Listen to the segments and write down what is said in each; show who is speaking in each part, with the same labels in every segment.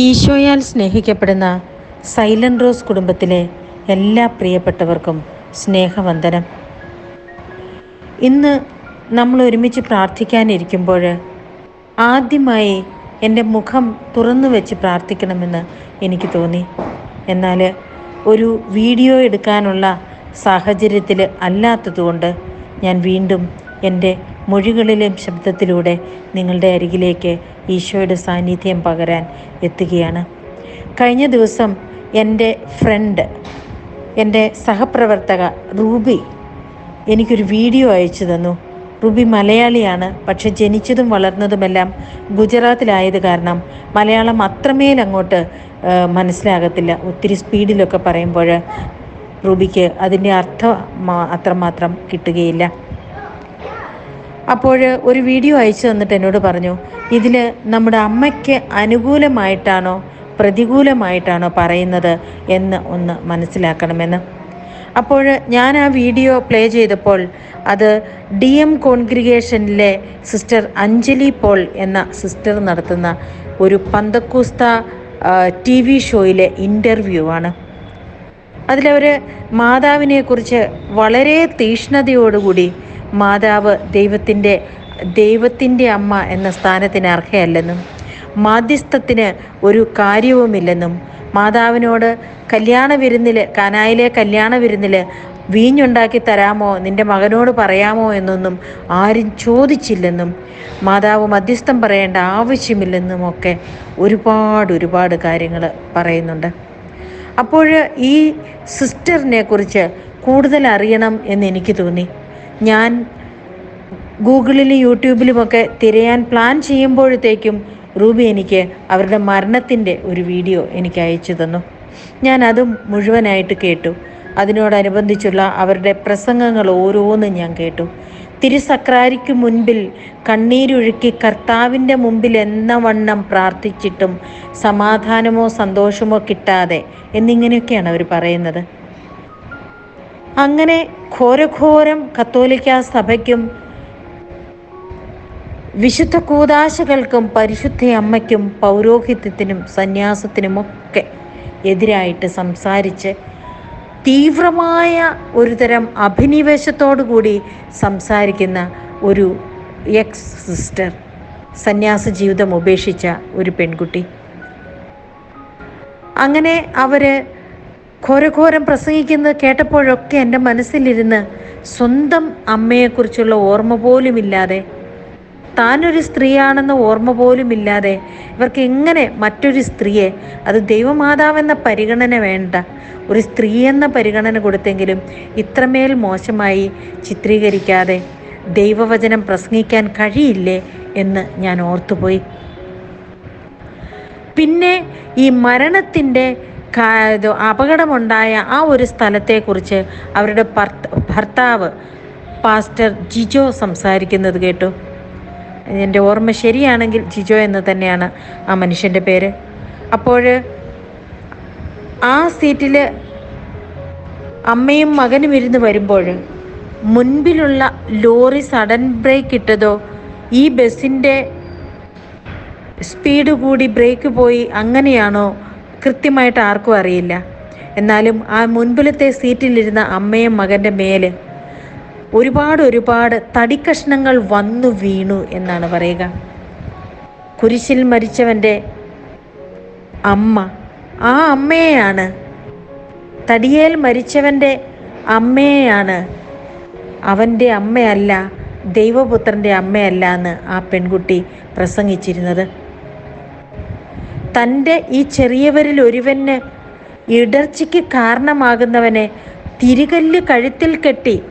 Speaker 1: ഈശോയാൽ സ്നേഹിക്കപ്പെടുന്ന silent rose കുടുംബത്തിലെ എല്ലാ പ്രിയപ്പെട്ടവർക്കും സ്നേഹവന്ദനം. ഇന്ന് നമ്മൾ ഒരുമിച്ച് പ്രാർത്ഥിക്കാനിരിക്കുമ്പോൾ ആദ്യമായി എന്റെ മുഖം തുറന്നു വെച്ച് പ്രാർത്ഥിക്കണമെന്ന് എനിക്ക് തോന്നി. എന്നാൽ ഒരു വീഡിയോ എടുക്കാനുള്ള സാഹചര്യത്തിൽ അല്ലാത്തതുകൊണ്ട് ഞാൻ വീണ്ടും എന്റെ മൊഴികളിലെയും ശബ്ദത്തിലൂടെ നിങ്ങളുടെ അരികിലേക്ക് ഈശോയുടെ സാന്നിധ്യം പകരാൻ എത്തുകയാണ്. കഴിഞ്ഞ ദിവസം എന്റെ ഫ്രണ്ട് എന്റെ സഹപ്രവർത്തക റൂബി എനിക്കൊരു വീഡിയോ അയച്ചു തന്നു. റൂബി മലയാളിയാണ് പക്ഷെ ജനിച്ചതും വളർന്നതുമെല്ലാം ഗുജറാത്തിലായത് കാരണം മലയാളം അത്രമേൽ അങ്ങോട്ട് മനസ്സിലാകത്തില്ല. ഒത്തിരി സ്പീഡിലൊക്കെ പറയുമ്പോൾ റൂബിക്ക് അതിന്റെ അർത്ഥം അത്രമാത്രം കിട്ടുകയില്ല. അപ്പോൾ ഒരു വീഡിയോ അയച്ചു തന്നിട്ട് എന്നോട് പറഞ്ഞു ഇതിൽ നമ്മുടെ അമ്മയ്ക്ക് അനുകൂലമായിട്ടാണോ പ്രതികൂലമായിട്ടാണോ പറയുന്നത് എന്ന് ഒന്ന് മനസ്സിലാക്കണമെന്ന്? അപ്പോൾ ഞാൻ ആ വീഡിയോ പ്ലേ ചെയ്തപ്പോൾ അത് ഡി എം കോൺഗ്രിഗേഷനിലെ സിസ്റ്റർ അഞ്ജലി പോൾ എന്ന സിസ്റ്റർ നടത്തുന്ന ഒരു പന്തക്കൂസ്ത ടി വി ഷോയിലെ ഇന്റർവ്യൂ ആണ്. അതിലവർ മാതാവിനെക്കുറിച്ച് വളരെ തീഷ്ണതയോടുകൂടി മാതാവ് ദൈവത്തിന്റെ ദൈവത്തിന്റെ അമ്മ എന്ന സ്ഥാനത്തിന് അർഹയല്ലെന്നും മാധ്യസ്ഥത്തിന് ഒരു കാര്യവുമില്ലെന്നും മാതാവിനോട് കല്യാണ വിരുന്നിൽ കനായിലെ കല്യാണ വിരുന്നിൽ വീഞ്ഞുണ്ടാക്കി തരാമോ നിന്റെ മകനോട് പറയാമോ എന്നൊന്നും ആരും ചോദിച്ചില്ലെന്നും മാതാവ് മധ്യസ്ഥം പറയേണ്ട ആവശ്യമില്ലെന്നും ഒക്കെ ഒരുപാട് ഒരുപാട് കാര്യങ്ങൾ പറയുന്നുണ്ട്. അപ്പോൾ ഈ സിസ്റ്ററിനെ കുറിച്ച് കൂടുതൽ അറിയണം എന്ന് എനിക്ക് തോന്നി. ഞാൻ ഗൂഗിളിലും യൂട്യൂബിലുമൊക്കെ തിരയാൻ പ്ലാൻ ചെയ്യുമ്പോഴത്തേക്കും റൂബി എനിക്ക് അവരുടെ മരണത്തിന്റെ ഒരു വീഡിയോ എനിക്ക് അയച്ചു തന്നു. ഞാൻ അതും മുഴുവനായിട്ട് കേട്ടു. അതിനോടനുബന്ധിച്ചുള്ള അവരുടെ പ്രസംഗങ്ങൾ ഓരോന്നും ഞാൻ കേട്ടു. തിരുസക്രാരിക്ക് മുൻപിൽ കണ്ണീരൊഴുക്കി കർത്താവിന്റെ മുമ്പിൽ എന്ന വണ്ണം പ്രാർത്ഥിച്ചിട്ടും സമാധാനമോ സന്തോഷമോ കിട്ടാതെ എന്നിങ്ങനെയൊക്കെയാണ് അവർ പറയുന്നത്. അങ്ങനെ ഘോരഘോരം കത്തോലിക്ക സഭയ്ക്കും വിശുദ്ധ കൂതാശകൾക്കും പരിശുദ്ധ അമ്മയ്ക്കും പൗരോഹിത്യത്തിനും സന്യാസത്തിനുമൊക്കെ എതിരായിട്ട് സംസാരിച്ച് തീവ്രമായ ഒരുതരം കൂടി സംസാരിക്കുന്ന ഒരു എക്സ് സിസ്റ്റർ സന്യാസ ജീവിതം ഉപേക്ഷിച്ച ഒരു പെൺകുട്ടി. അങ്ങനെ അവർ ഘോരഘോരം പ്രസംഗിക്കുന്നത് കേട്ടപ്പോഴൊക്കെ എന്റെ മനസ്സിലിരുന്ന് സ്വന്തം അമ്മയെക്കുറിച്ചുള്ള ഓർമ്മ പോലുമില്ലാതെ താനൊരു സ്ത്രീയാണെന്ന ഓർമ്മ പോലുമില്ലാതെ ഇവർക്ക് എങ്ങനെ മറ്റൊരു സ്ത്രീയെ അത് ദൈവമാതാവെന്ന പരിഗണന വേണ്ട ഒരു സ്ത്രീ എന്ന പരിഗണന കൊടുത്തെങ്കിലും ഇത്രമേൽ മോശമായി ചിത്രീകരിക്കാതെ ദൈവവചനം പ്രസംഗിക്കാൻ കഴിയില്ലേ എന്ന് ഞാൻ ഓർത്തുപോയി. പിന്നെ ഈ മരണത്തിന്റെ അപകടമുണ്ടായ ആ ഒരു സ്ഥലത്തെക്കുറിച്ച് അവരുടെ ഭർത്താവ് പാസ്റ്റർ ജിജോ സംസാരിക്കുന്നത് കേട്ടു. എന്റെ ഓർമ്മ ശരിയാണെങ്കിൽ ജിജോ എന്ന് തന്നെയാണ് ആ മനുഷ്യന്റെ പേര്. അപ്പോൾ ആ സീറ്റിൽ അമ്മയും മകനും ഇരുന്ന് വരുമ്പോൾ മുൻപിലുള്ള ലോറി സഡൻ ബ്രേക്ക് ഇട്ടതോ ഈ ബസ്സിന്റെ സ്പീഡ് കൂടി ബ്രേക്ക് പോയി അങ്ങനെയാണോ കൃത്യമായിട്ട് ആർക്കും അറിയില്ല. എന്നാലും ആ മുൻപിലത്തെ സീറ്റിലിരുന്ന അമ്മയും മകന്റെ മേലെ ഒരുപാട് ഒരുപാട് തടിക്കഷ്ണങ്ങൾ വന്നു വീണു എന്നാണ് പറയുക. കുരിശിൽ മരിച്ചവന്റെ അമ്മ. ആ അമ്മയെയാണ് തടിയേൽ മരിച്ചവന്റെ അമ്മയെയാണ്. അവന്റെ അമ്മയല്ല ദൈവപുത്രന്റെ അമ്മയല്ല എന്ന് ആ പെൺകുട്ടി പ്രസംഗിച്ചിരുന്നത്. തന്റെ ഈ ചെറിയവരിൽ ഒരുവന് ഇടർച്ചയ്ക്ക് കാരണമാകുന്നവനെ തിരികല്ല് കഴുത്തിൽ കെട്ടി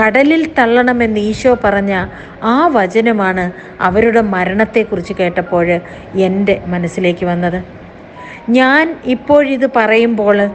Speaker 1: കടലിൽ തള്ളണമെന്ന് ഈശോ പറഞ്ഞ ആ വചനമാണ് അവരുടെ മരണത്തെക്കുറിച്ച് കേട്ടപ്പോൾ എന്റെ മനസ്സിലേക്ക് വന്നത്. ഞാൻ ഇപ്പോഴിത് പറയുമ്പോൾ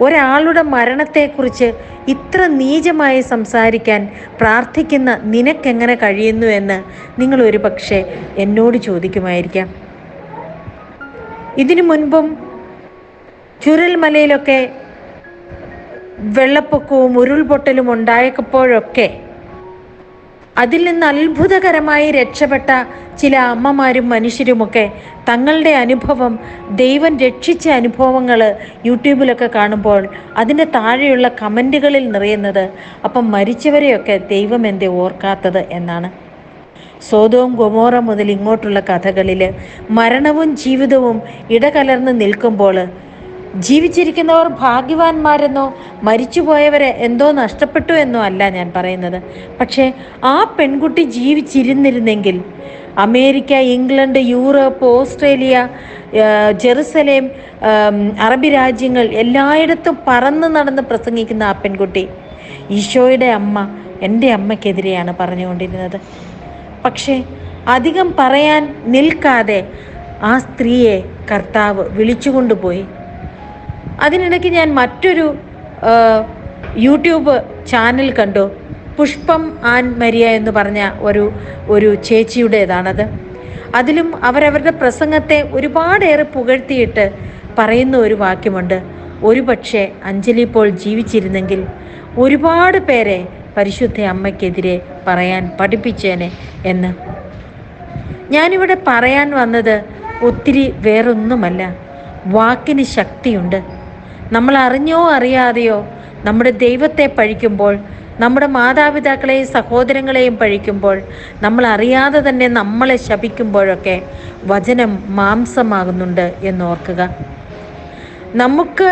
Speaker 1: ഒരാളുടെ മരണത്തെക്കുറിച്ച് ഇത്ര നീചമായി സംസാരിക്കാൻ പ്രാർത്ഥിക്കുന്ന നിനക്കെങ്ങനെ കഴിയുന്നു എന്ന് നിങ്ങൾ ഒരു പക്ഷേ എന്നോട് ചോദിക്കുമായിരിക്കാം. ഇതിനു മുൻപും ചുരൽമലയിലൊക്കെ വെള്ളപ്പൊക്കവും ഉരുൾപൊട്ടലും ഉണ്ടായപ്പോഴൊക്കെ അതിൽ നിന്ന് അത്ഭുതകരമായി രക്ഷപ്പെട്ട ചില അമ്മമാരും മനുഷ്യരുമൊക്കെ തങ്ങളുടെ അനുഭവം ദൈവം രക്ഷിച്ച അനുഭവങ്ങൾ യൂട്യൂബിലൊക്കെ കാണുമ്പോൾ അതിന്റെ താഴെയുള്ള കമന്റുകളിൽ നിറയുന്നത്. അപ്പം മരിച്ചവരെയൊക്കെ ദൈവം എന്തേ ഓർക്കാത്തത് എന്നാണ്. സോതവും ഗൊമോറ മുതൽ ഇങ്ങോട്ടുള്ള കഥകളിൽ മരണവും ജീവിതവും ഇടകലർന്ന് നിൽക്കുമ്പോൾ ജീവിച്ചിരിക്കുന്നവർ ഭാഗ്യവാന്മാരെന്നോ മരിച്ചുപോയവരെ എന്തോ നഷ്ടപ്പെട്ടു എന്നോ അല്ല ഞാൻ പറയുന്നത്. പക്ഷേ ആ പെൺകുട്ടി ജീവിച്ചിരുന്നിരുന്നെങ്കിൽ America England Europe Australia Jerusalem അറബി രാജ്യങ്ങൾ എല്ലായിടത്തും പറന്ന് നടന്ന് പ്രസംഗിക്കുന്ന ആ പെൺകുട്ടി ഈശോയുടെ അമ്മ എന്റെ അമ്മയ്ക്കെതിരെയാണ് പറഞ്ഞുകൊണ്ടിരുന്നത്. പക്ഷേ അധികം പറയാൻ നിൽക്കാതെ ആ സ്ത്രീയെ കർത്താവ് വിളിച്ചുകൊണ്ടുപോയി. അതിനിടയ്ക്ക് ഞാൻ മറ്റൊരു യൂട്യൂബ് ചാനൽ കണ്ടു. പുഷ്പം ആൻ മരിയ എന്ന് പറഞ്ഞ ഒരു ഒരു ചേച്ചിയുടേതാണത്. അതിലും അവരവരുടെ പ്രസംഗത്തെ ഒരുപാടേറെ പുകഴ്ത്തിയിട്ട് പറയുന്ന ഒരു വാക്യമുണ്ട്. ഒരുപക്ഷെ അഞ്ജലി പോൾ ജീവിച്ചിരുന്നെങ്കിൽ ഒരുപാട് പേരെ പരിശുദ്ധ അമ്മയ്ക്കെതിരെ പറയാൻ പഠിപ്പിച്ചേനെ എന്ന്. ഞാനിവിടെ പറയാൻ വന്നത് ഒത്തിരി വേറൊന്നുമല്ല. വാക്കിന് ശക്തിയുണ്ട്. നമ്മൾ അറിഞ്ഞോ അറിയാതെയോ നമ്മുടെ ദൈവത്തെ പഴിക്കുമ്പോൾ നമ്മുടെ മാതാപിതാക്കളെയും സഹോദരങ്ങളെയും പഴിക്കുമ്പോൾ നമ്മൾ അറിയാതെ തന്നെ നമ്മളെ ശപിക്കുമ്പോഴൊക്കെ വചനം മാംസമാകുന്നുണ്ട് എന്നോർക്കുക നമുക്ക്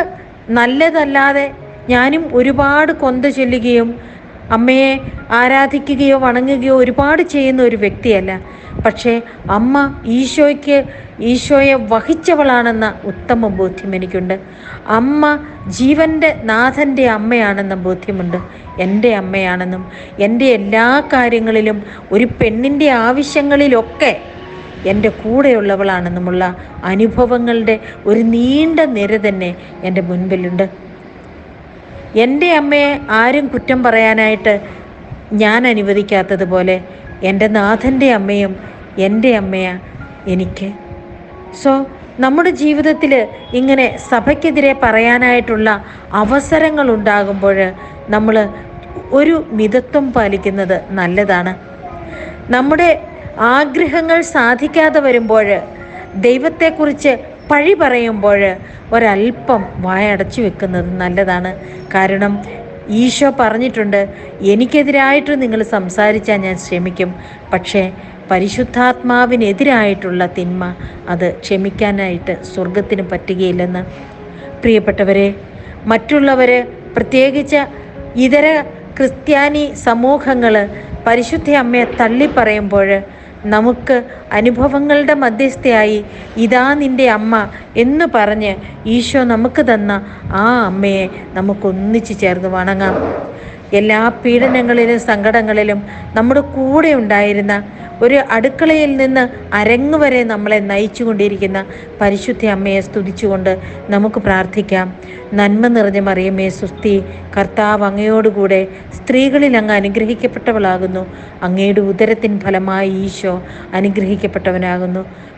Speaker 1: നല്ലതല്ലാതെ ഞാനും ഒരുപാട് കൊന്ത ചൊല്ലുകയും അമ്മയെ ആരാധിക്കുകയോ വണങ്ങുകയോ ഒരുപാട് ചെയ്യുന്ന ഒരു വ്യക്തിയല്ല. പക്ഷേ അമ്മ ഈശോയ്ക്ക് ഈശോയെ വഹിച്ചവളാണെന്ന ഉത്തമ ബോധ്യം എനിക്കുണ്ട്. അമ്മ ജീവന്റെ നാഥന്റെ അമ്മയാണെന്ന ബോധ്യമുണ്ട്. എന്റെ അമ്മയാണെന്നും എന്റെ എല്ലാ കാര്യങ്ങളിലും ഒരു പെണ്ണിന്റെ ആവശ്യങ്ങളിലൊക്കെ എന്റെ കൂടെയുള്ളവളാണെന്നുമുള്ള അനുഭവങ്ങളുടെ ഒരു നീണ്ട നിര തന്നെ എന്റെ മുൻപിലുണ്ട്. എന്റെ അമ്മയെ ആരും കുറ്റം പറയാനായിട്ട് ഞാൻ അനുവദിക്കാത്തതുപോലെ എന്റെ നാഥന്റെ അമ്മയും എന്റെ അമ്മയാ എനിക്ക്. സോ നമ്മുടെ ജീവിതത്തിൽ ഇങ്ങനെ സഭയ്ക്കെതിരെ പറയാനായിട്ടുള്ള അവസരങ്ങൾ ഉണ്ടാകുമ്പോൾ നമ്മൾ ഒരു മിതത്വം പാലിക്കുന്നത് നല്ലതാണ്. നമ്മുടെ ആഗ്രഹങ്ങൾ സാധിക്കാതെ വരുമ്പോൾ ദൈവത്തെക്കുറിച്ച് പഴി പറയുമ്പോൾ ഒരല്പം വായടച്ചു വെക്കുന്നത് നല്ലതാണ്. കാരണം ഈശോ പറഞ്ഞിട്ടുണ്ട് എനിക്കെതിരായിട്ട് നിങ്ങൾ സംസാരിച്ചാൽ ഞാൻ ശ്രമിക്കും പക്ഷേ പരിശുദ്ധാത്മാവിനെതിരായിട്ടുള്ള തിന്മ അത് ക്ഷമിക്കാനായിട്ട് സ്വർഗത്തിന് പറ്റുകയില്ലെന്ന്. പ്രിയപ്പെട്ടവരെ മറ്റുള്ളവർ പ്രത്യേകിച്ച് ഇതര ക്രിസ്ത്യാനി സമൂഹങ്ങൾ പരിശുദ്ധ അമ്മയെ തള്ളിപ്പറയുമ്പോൾ നമുക്ക് അനുഭവങ്ങളുടെ മധ്യസ്ഥയായി ഇതാ നിന്റെ അമ്മ എന്ന് പറഞ്ഞ് ഈശോ നമുക്ക് തന്ന ആ അമ്മയെ നമുക്കൊന്നിച്ചു ചേർന്ന് വണങ്ങാം. എല്ലാ പീഡനങ്ങളിലും സങ്കടങ്ങളിലും നമ്മുടെ കൂടെ ഉണ്ടായിരുന്ന ഒരു അടുക്കളയിൽ നിന്ന് അരങ്ങ് വരെ നമ്മളെ നയിച്ചു കൊണ്ടിരിക്കുന്ന പരിശുദ്ധ അമ്മയെ സ്തുതിച്ചുകൊണ്ട് നമുക്ക് പ്രാർത്ഥിക്കാം. നന്മ നിറഞ്ഞ മറിയമേ സുസ്തി കർത്താവ് അങ്ങയോടുകൂടെ സ്ത്രീകളിൽ അങ്ങ് അനുഗ്രഹിക്കപ്പെട്ടവളാകുന്നു. അങ്ങയുടെ ഉദരത്തിൻ ഫലമായി ഈശോ അനുഗ്രഹിക്കപ്പെട്ടവനാകുന്നു.